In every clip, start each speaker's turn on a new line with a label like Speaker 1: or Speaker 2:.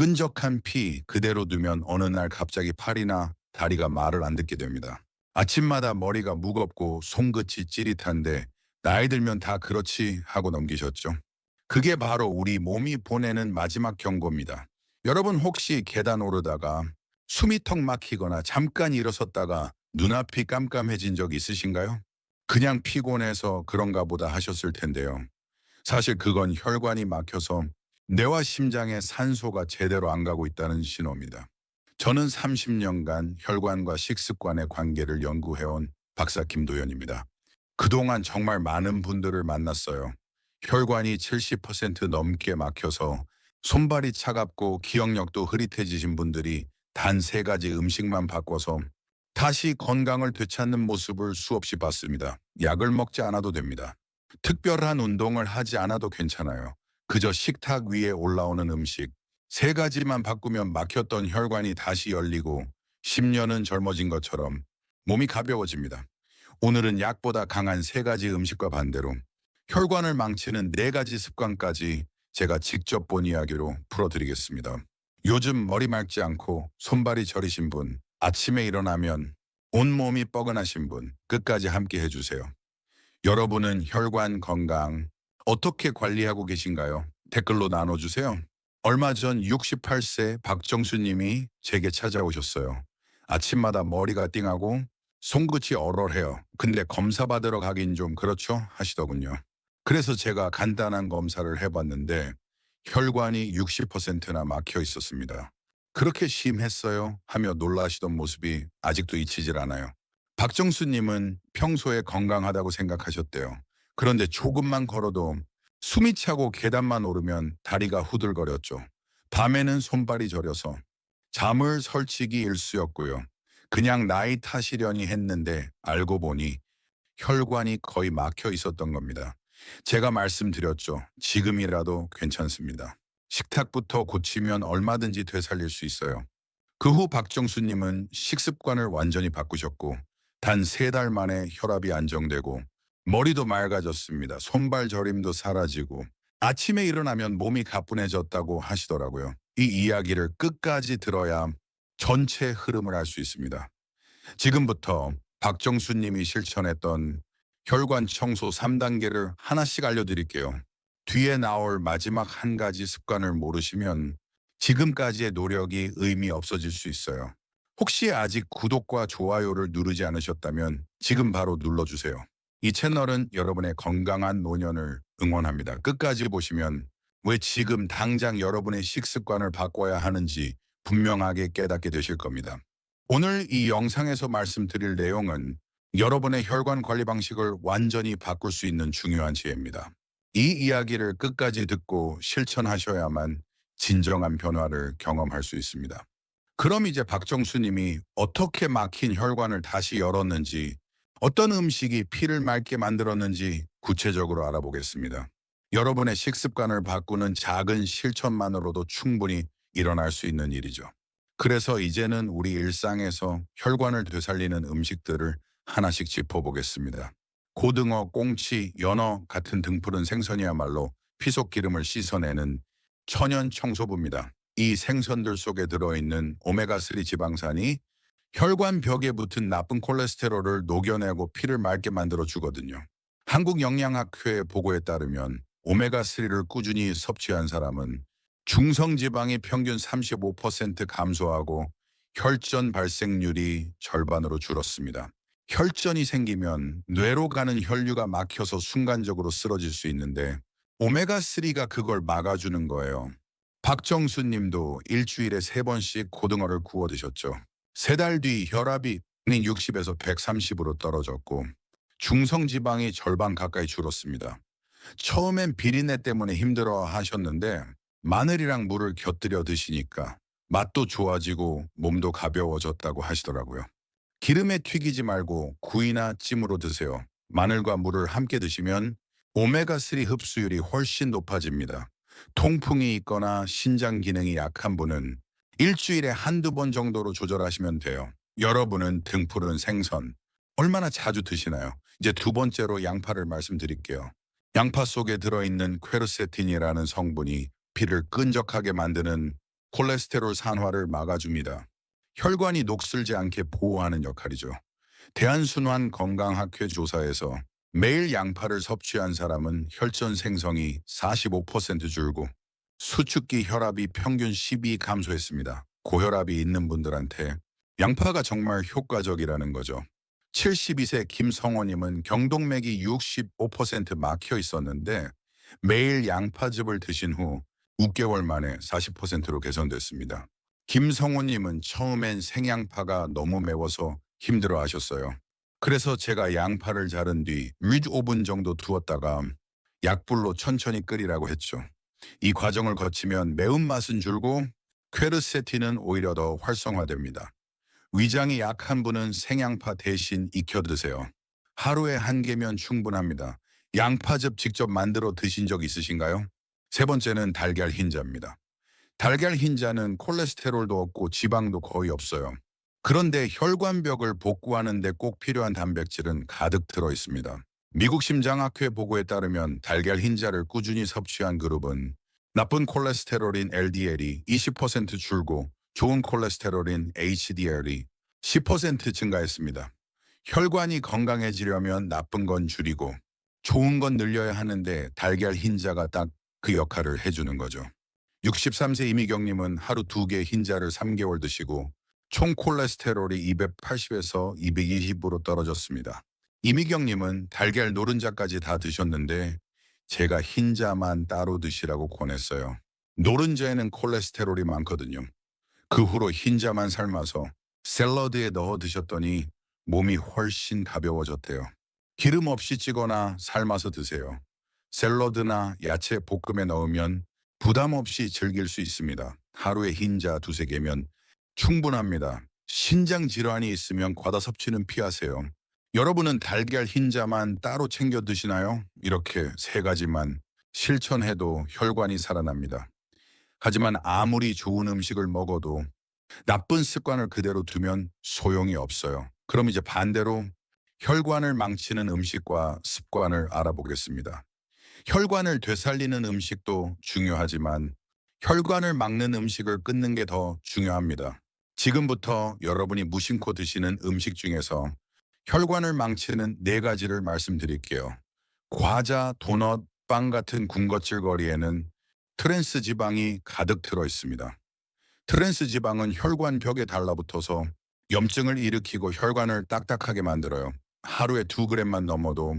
Speaker 1: 끈적한 피 그대로 두면 어느 날 갑자기 팔이나 다리가 말을 안 듣게 됩니다. 아침마다 머리가 무겁고 손끝이 찌릿한데 나이 들면 다 그렇지 하고 넘기셨죠. 그게 바로 우리 몸이 보내는 마지막 경고입니다. 여러분 혹시 계단 오르다가 숨이 턱 막히거나 잠깐 일어섰다가 눈앞이 깜깜해진 적 있으신가요? 그냥 피곤해서 그런가 보다 하셨을 텐데요. 사실 그건 혈관이 막혀서 뇌와 심장에 산소가 제대로 안 가고 있다는 신호입니다. 저는 30년간 혈관과 식습관의 관계를 연구해온 박사 김도현입니다. 그동안 정말 많은 분들을 만났어요. 혈관이 70% 넘게 막혀서 손발이 차갑고 기억력도 흐릿해지신 분들이 단 세 가지 음식만 바꿔서 다시 건강을 되찾는 모습을 수없이 봤습니다. 약을 먹지 않아도 됩니다. 특별한 운동을 하지 않아도 괜찮아요. 그저 식탁 위에 올라오는 음식. 세 가지만 바꾸면 막혔던 혈관이 다시 열리고 10년은 젊어진 것처럼 몸이 가벼워집니다. 오늘은 약보다 강한 세 가지 음식과 반대로 혈관을 망치는 네 가지 습관까지 제가 직접 본 이야기로 풀어드리겠습니다. 요즘 머리 맑지 않고 손발이 저리신 분, 아침에 일어나면 온몸이 뻐근하신 분, 끝까지 함께 해주세요. 여러분은 혈관 건강 어떻게 관리하고 계신가요? 댓글로 나눠주세요. 얼마 전 68세 박정수 님이 제게 찾아오셨어요. 아침마다 머리가 띵하고 손끝이 얼얼해요. 근데 검사 받으러 가긴 좀 그렇죠? 하시더군요. 그래서 제가 간단한 검사를 해봤는데 혈관이 60%나 막혀 있었습니다. 그렇게 심했어요? 하며 놀라시던 모습이 아직도 잊히질 않아요. 박정수님은 평소에 건강하다고 생각하셨대요. 그런데 조금만 걸어도 숨이 차고 계단만 오르면 다리가 후들거렸죠. 밤에는 손발이 저려서 잠을 설치기 일쑤였고요. 그냥 나이 탓이려니 했는데 알고 보니 혈관이 거의 막혀 있었던 겁니다. 제가 말씀드렸죠. 지금이라도 괜찮습니다. 식탁부터 고치면 얼마든지 되살릴 수 있어요. 그 후 박정수님은 식습관을 완전히 바꾸셨고 단 세 달 만에 혈압이 안정되고 머리도 맑아졌습니다. 손발 저림도 사라지고 아침에 일어나면 몸이 가뿐해졌다고 하시더라고요. 이 이야기를 끝까지 들어야 전체 흐름을 알 수 있습니다. 지금부터 박정수님이 실천했던 혈관 청소 3단계를 하나씩 알려드릴게요. 뒤에 나올 마지막 한 가지 습관을 모르시면 지금까지의 노력이 의미 없어질 수 있어요. 혹시 아직 구독과 좋아요를 누르지 않으셨다면 지금 바로 눌러주세요. 이 채널은 여러분의 건강한 노년을 응원합니다. 끝까지 보시면 왜 지금 당장 여러분의 식습관을 바꿔야 하는지 분명하게 깨닫게 되실 겁니다. 오늘 이 영상에서 말씀드릴 내용은 여러분의 혈관 관리 방식을 완전히 바꿀 수 있는 중요한 지혜입니다. 이 이야기를 끝까지 듣고 실천하셔야만 진정한 변화를 경험할 수 있습니다. 그럼 이제 박정수 님이 어떻게 막힌 혈관을 다시 열었는지 어떤 음식이 피를 맑게 만들었는지 구체적으로 알아보겠습니다. 여러분의 식습관을 바꾸는 작은 실천만으로도 충분히 일어날 수 있는 일이죠. 그래서 이제는 우리 일상에서 혈관을 되살리는 음식들을 하나씩 짚어보겠습니다. 고등어, 꽁치, 연어 같은 등푸른 생선이야말로 피속 기름을 씻어내는 천연 청소부입니다. 이 생선들 속에 들어있는 오메가3 지방산이 혈관 벽에 붙은 나쁜 콜레스테롤을 녹여내고 피를 맑게 만들어 주거든요. 한국영양학회 보고에 따르면 오메가3를 꾸준히 섭취한 사람은 중성지방이 평균 35% 감소하고 혈전 발생률이 절반으로 줄었습니다. 혈전이 생기면 뇌로 가는 혈류가 막혀서 순간적으로 쓰러질 수 있는데 오메가3가 그걸 막아주는 거예요. 박정수 님도 일주일에 세 번씩 고등어를 구워 드셨죠. 세 달 뒤 혈압이 60에서 130으로 떨어졌고 중성지방이 절반 가까이 줄었습니다. 처음엔 비린내 때문에 힘들어 하셨는데 마늘이랑 물을 곁들여 드시니까 맛도 좋아지고 몸도 가벼워졌다고 하시더라고요. 기름에 튀기지 말고 구이나 찜으로 드세요. 마늘과 물을 함께 드시면 오메가3 흡수율이 훨씬 높아집니다. 통풍이 있거나 신장 기능이 약한 분은 일주일에 한두 번 정도로 조절하시면 돼요. 여러분은 등푸른 생선 얼마나 자주 드시나요? 이제 두 번째로 양파를 말씀드릴게요. 양파 속에 들어있는 퀘르세틴이라는 성분이 피를 끈적하게 만드는 콜레스테롤 산화를 막아줍니다. 혈관이 녹슬지 않게 보호하는 역할이죠. 대한순환 건강학회 조사에서 매일 양파를 섭취한 사람은 혈전 생성이 45% 줄고 수축기 혈압이 평균 12 감소했습니다. 고혈압이 있는 분들한테 양파가 정말 효과적이라는 거죠. 72세 김성호님은 경동맥이 65% 막혀 있었는데 매일 양파즙을 드신 후 6개월 만에 40%로 개선됐습니다. 김성호님은 처음엔 생양파가 너무 매워서 힘들어 하셨어요. 그래서 제가 양파를 자른 뒤 6-5분 정도 두었다가 약불로 천천히 끓이라고 했죠. 이 과정을 거치면 매운맛은 줄고 퀘르세틴은 오히려 더 활성화됩니다. 위장이 약한 분은 생양파 대신 익혀 드세요. 하루에 한 개면 충분합니다. 양파즙 직접 만들어 드신 적 있으신가요? 세 번째는 달걀 흰자입니다. 달걀 흰자는 콜레스테롤도 없고 지방도 거의 없어요. 그런데 혈관벽을 복구하는 데 꼭 필요한 단백질은 가득 들어 있습니다. 미국 심장학회 보고에 따르면 달걀 흰자를 꾸준히 섭취한 그룹은 나쁜 콜레스테롤인 LDL이 20% 줄고 좋은 콜레스테롤인 HDL이 10% 증가했습니다. 혈관이 건강해지려면 나쁜 건 줄이고 좋은 건 늘려야 하는데 달걀 흰자가 딱 그 역할을 해주는 거죠. 63세 이미경님은 하루 두 개 흰자를 3개월 드시고 총 콜레스테롤이 280에서 220으로 떨어졌습니다. 이미경님은 달걀 노른자까지 다 드셨는데 제가 흰자만 따로 드시라고 권했어요. 노른자에는 콜레스테롤이 많거든요. 그 후로 흰자만 삶아서 샐러드에 넣어 드셨더니 몸이 훨씬 가벼워졌대요. 기름 없이 찌거나 삶아서 드세요. 샐러드나 야채 볶음에 넣으면 부담 없이 즐길 수 있습니다. 하루에 흰자 두세 개면 충분합니다. 신장 질환이 있으면 과다 섭취는 피하세요. 여러분은 달걀 흰자만 따로 챙겨 드시나요? 이렇게 세 가지만 실천해도 혈관이 살아납니다. 하지만 아무리 좋은 음식을 먹어도 나쁜 습관을 그대로 두면 소용이 없어요. 그럼 이제 반대로 혈관을 망치는 음식과 습관을 알아보겠습니다. 혈관을 되살리는 음식도 중요하지만 혈관을 막는 음식을 끊는 게 더 중요합니다. 지금부터 여러분이 무심코 드시는 음식 중에서 혈관을 망치는 네 가지를 말씀드릴게요. 과자, 도넛, 빵 같은 군것질거리에는 트랜스 지방이 가득 들어 있습니다. 트랜스 지방은 혈관 벽에 달라붙어서 염증을 일으키고 혈관을 딱딱하게 만들어요. 하루에 두 그램만 넘어도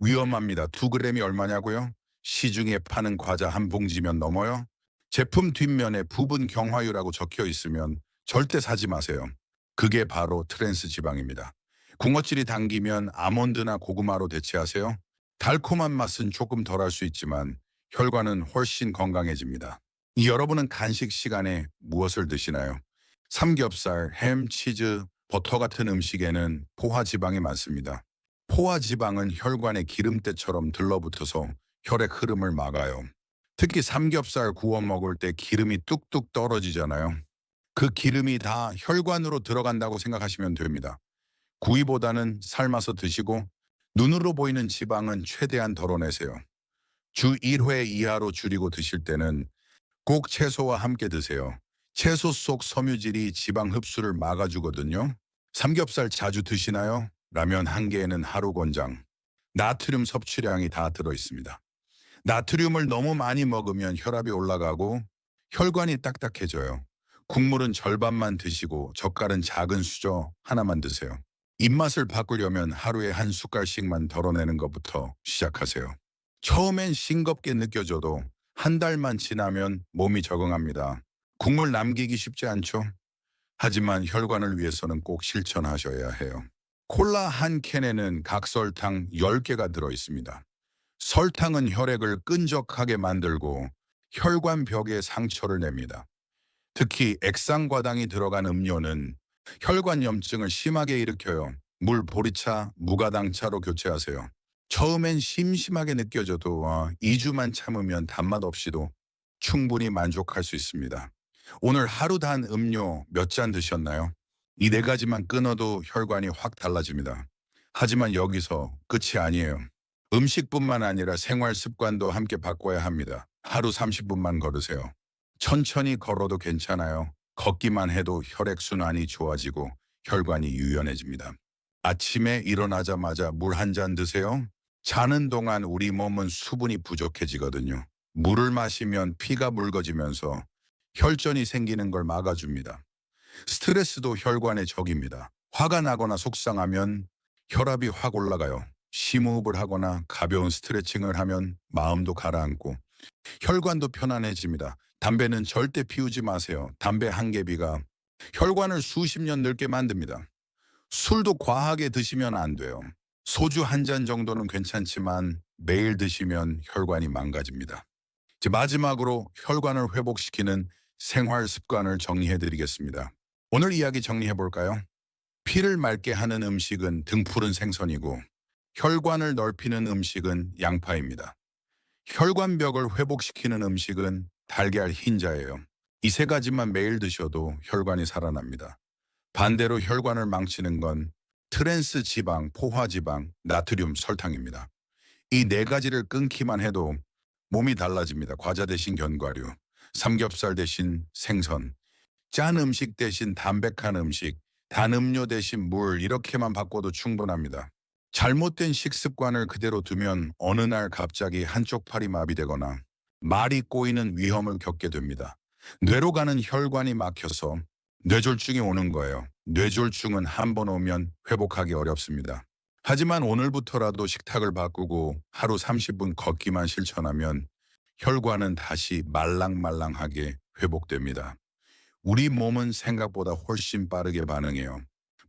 Speaker 1: 위험합니다. 두 그램이 얼마냐고요? 시중에 파는 과자 한 봉지면 넘어요? 제품 뒷면에 부분 경화유라고 적혀 있으면 절대 사지 마세요. 그게 바로 트랜스 지방입니다. 궁어질이 당기면 아몬드나 고구마로 대체하세요. 달콤한 맛은 조금 덜할 수 있지만 혈관은 훨씬 건강해집니다. 여러분은 간식 시간에 무엇을 드시나요? 삼겹살, 햄, 치즈, 버터 같은 음식에는 포화 지방이 많습니다. 포화 지방은 혈관에 기름때처럼 들러붙어서 혈액 흐름을 막아요. 특히 삼겹살 구워 먹을 때 기름이 뚝뚝 떨어지잖아요. 그 기름이 다 혈관으로 들어간다고 생각하시면 됩니다. 구이보다는 삶아서 드시고 눈으로 보이는 지방은 최대한 덜어내세요. 주 1회 이하로 줄이고 드실 때는 꼭 채소와 함께 드세요. 채소 속 섬유질이 지방 흡수를 막아주거든요. 삼겹살 자주 드시나요? 라면 한 개에는 하루 권장. 나트륨 섭취량이 다 들어있습니다. 나트륨을 너무 많이 먹으면 혈압이 올라가고 혈관이 딱딱해져요. 국물은 절반만 드시고 젓갈은 작은 수저 하나만 드세요. 입맛을 바꾸려면 하루에 한 숟갈씩만 덜어내는 것부터 시작하세요. 처음엔 싱겁게 느껴져도 한 달만 지나면 몸이 적응합니다. 국물 남기기 쉽지 않죠? 하지만 혈관을 위해서는 꼭 실천하셔야 해요. 콜라 한 캔에는 각설탕 10개가 들어있습니다. 설탕은 혈액을 끈적하게 만들고 혈관 벽에 상처를 냅니다. 특히 액상과당이 들어간 음료는 혈관 염증을 심하게 일으켜요. 물 보리차, 무가당차로 교체하세요. 처음엔 심심하게 느껴져도 2주만 참으면 단맛 없이도 충분히 만족할 수 있습니다. 오늘 하루 단 음료 몇 잔 드셨나요? 이 네 가지만 끊어도 혈관이 확 달라집니다. 하지만 여기서 끝이 아니에요. 음식뿐만 아니라 생활 습관도 함께 바꿔야 합니다. 하루 30분만 걸으세요. 천천히 걸어도 괜찮아요. 걷기만 해도 혈액순환이 좋아지고 혈관이 유연해집니다. 아침에 일어나자마자 물 한 잔 드세요. 자는 동안 우리 몸은 수분이 부족해지거든요. 물을 마시면 피가 묽어지면서 혈전이 생기는 걸 막아줍니다. 스트레스도 혈관의 적입니다. 화가 나거나 속상하면 혈압이 확 올라가요. 심호흡을 하거나 가벼운 스트레칭을 하면 마음도 가라앉고 혈관도 편안해집니다. 담배는 절대 피우지 마세요. 담배 한 개비가 혈관을 수십 년 늙게 만듭니다. 술도 과하게 드시면 안 돼요. 소주 한 잔 정도는 괜찮지만 매일 드시면 혈관이 망가집니다. 이제 마지막으로 혈관을 회복시키는 생활 습관을 정리해 드리겠습니다. 오늘 이야기 정리해 볼까요? 피를 맑게 하는 음식은 등푸른 생선이고 혈관을 넓히는 음식은 양파입니다. 혈관벽을 회복시키는 음식은 달걀 흰자예요. 이 세 가지만 매일 드셔도 혈관이 살아납니다. 반대로 혈관을 망치는 건 트랜스 지방, 포화 지방, 나트륨, 설탕입니다. 이 네 가지를 끊기만 해도 몸이 달라집니다. 과자 대신 견과류, 삼겹살 대신 생선, 짠 음식 대신 담백한 음식, 단 음료 대신 물 이렇게만 바꿔도 충분합니다. 잘못된 식습관을 그대로 두면 어느 날 갑자기 한쪽 팔이 마비되거나 말이 꼬이는 위험을 겪게 됩니다. 뇌로 가는 혈관이 막혀서 뇌졸중이 오는 거예요. 뇌졸중은 한 번 오면 회복하기 어렵습니다. 하지만 오늘부터라도 식탁을 바꾸고 하루 30분 걷기만 실천하면 혈관은 다시 말랑말랑하게 회복됩니다. 우리 몸은 생각보다 훨씬 빠르게 반응해요.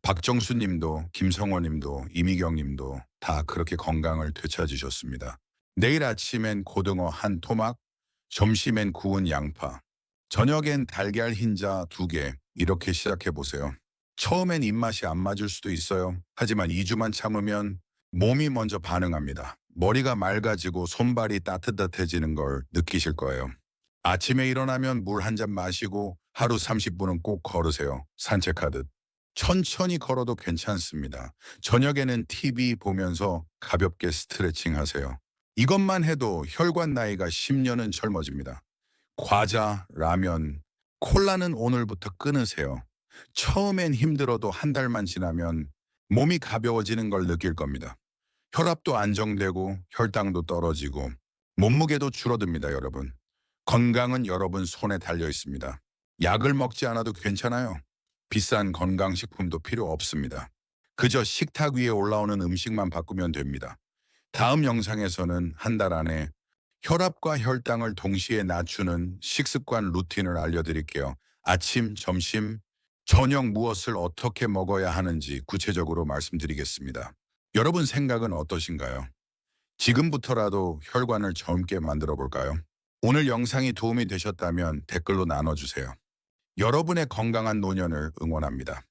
Speaker 1: 박정수 님도 김성원 님도 이미경 님도 다 그렇게 건강을 되찾으셨습니다. 내일 아침엔 고등어 한 토막, 점심엔 구운 양파, 저녁엔 달걀 흰자 두 개 이렇게 시작해 보세요. 처음엔 입맛이 안 맞을 수도 있어요. 하지만 2주만 참으면 몸이 먼저 반응합니다. 머리가 맑아지고 손발이 따뜻해지는 걸 느끼실 거예요. 아침에 일어나면 물 한 잔 마시고 하루 30분은 꼭 걸으세요. 산책하듯. 천천히 걸어도 괜찮습니다. 저녁에는 TV 보면서 가볍게 스트레칭 하세요. 이것만 해도 혈관 나이가 10년은 젊어집니다. 과자, 라면, 콜라는 오늘부터 끊으세요. 처음엔 힘들어도 한 달만 지나면 몸이 가벼워지는 걸 느낄 겁니다. 혈압도 안정되고 혈당도 떨어지고 몸무게도 줄어듭니다, 여러분. 건강은 여러분 손에 달려 있습니다. 약을 먹지 않아도 괜찮아요. 비싼 건강식품도 필요 없습니다. 그저 식탁 위에 올라오는 음식만 바꾸면 됩니다. 다음 영상에서는 한 달 안에 혈압과 혈당을 동시에 낮추는 식습관 루틴을 알려드릴게요. 아침, 점심, 저녁 무엇을 어떻게 먹어야 하는지 구체적으로 말씀드리겠습니다. 여러분 생각은 어떠신가요? 지금부터라도 혈관을 젊게 만들어 볼까요? 오늘 영상이 도움이 되셨다면 댓글로 나눠주세요. 여러분의 건강한 노년을 응원합니다.